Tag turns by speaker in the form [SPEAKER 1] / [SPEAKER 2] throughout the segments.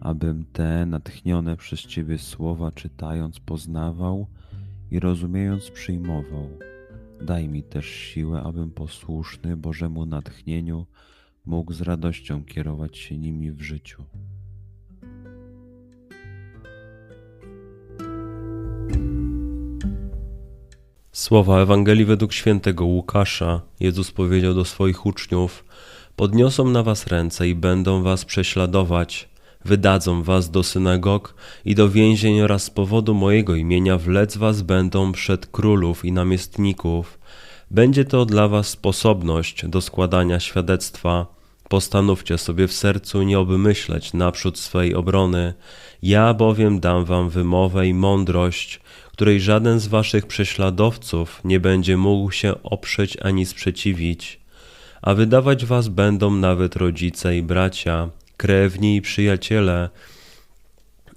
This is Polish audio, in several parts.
[SPEAKER 1] abym te natchnione przez Ciebie słowa czytając poznawał i rozumiejąc przyjmował. Daj mi też siłę, abym posłuszny Bożemu natchnieniu mógł z radością kierować się nimi w życiu.
[SPEAKER 2] Słowa Ewangelii według świętego Łukasza. Jezus powiedział do swoich uczniów: Podniosą na was ręce i będą was prześladować wydadzą was do synagog i do więzień oraz z powodu mojego imienia wlec was będą przed królów i namiestników. Będzie to dla was sposobność do składania świadectwa. Postanówcie sobie w sercu nie obmyśleć naprzód swej obrony. Ja bowiem dam wam wymowę i mądrość, której żaden z waszych prześladowców nie będzie mógł się oprzeć ani sprzeciwić. A wydawać was będą nawet rodzice i bracia, krewni i przyjaciele,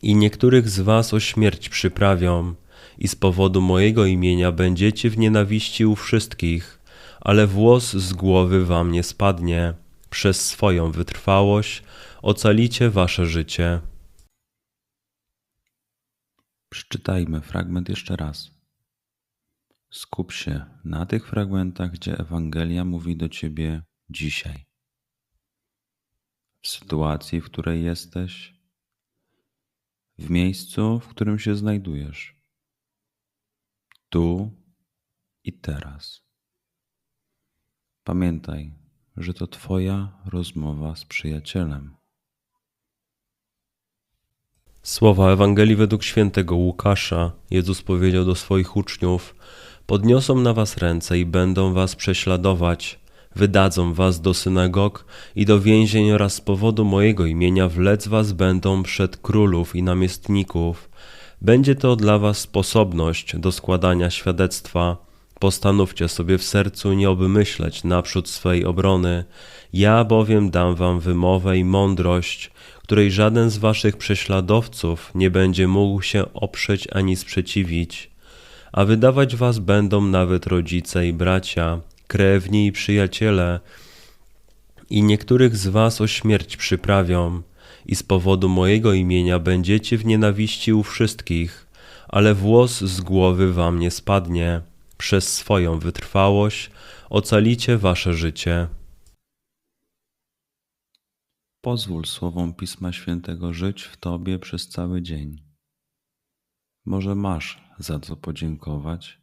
[SPEAKER 2] i niektórych z was o śmierć przyprawią, i z powodu mojego imienia będziecie w nienawiści u wszystkich, ale włos z głowy wam nie spadnie. Przez swoją wytrwałość ocalicie wasze życie.
[SPEAKER 1] Przeczytajmy fragment jeszcze raz. Skup się na tych fragmentach, gdzie Ewangelia mówi do ciebie dzisiaj w sytuacji, w której jesteś, w miejscu, w którym się znajdujesz, tu i teraz. Pamiętaj, że to Twoja rozmowa z przyjacielem.
[SPEAKER 2] Słowa Ewangelii według świętego Łukasza. Jezus powiedział do swoich uczniów: Podniosą na was ręce i będą was prześladować wydadzą was do synagog i do więzień oraz z powodu mojego imienia wlec was będą przed królów i namiestników. Będzie to dla was sposobność do składania świadectwa. Postanówcie sobie w sercu nie obmyśleć naprzód swej obrony. Ja bowiem dam wam wymowę i mądrość, której żaden z waszych prześladowców nie będzie mógł się oprzeć ani sprzeciwić. A wydawać was będą nawet rodzice i bracia, krewni i przyjaciele, i niektórych z was o śmierć przyprawią, i z powodu mojego imienia będziecie w nienawiści u wszystkich, ale włos z głowy wam nie spadnie. Przez swoją wytrwałość ocalicie wasze życie.
[SPEAKER 1] Pozwól słowom Pisma Świętego żyć w Tobie przez cały dzień. Może masz za co podziękować,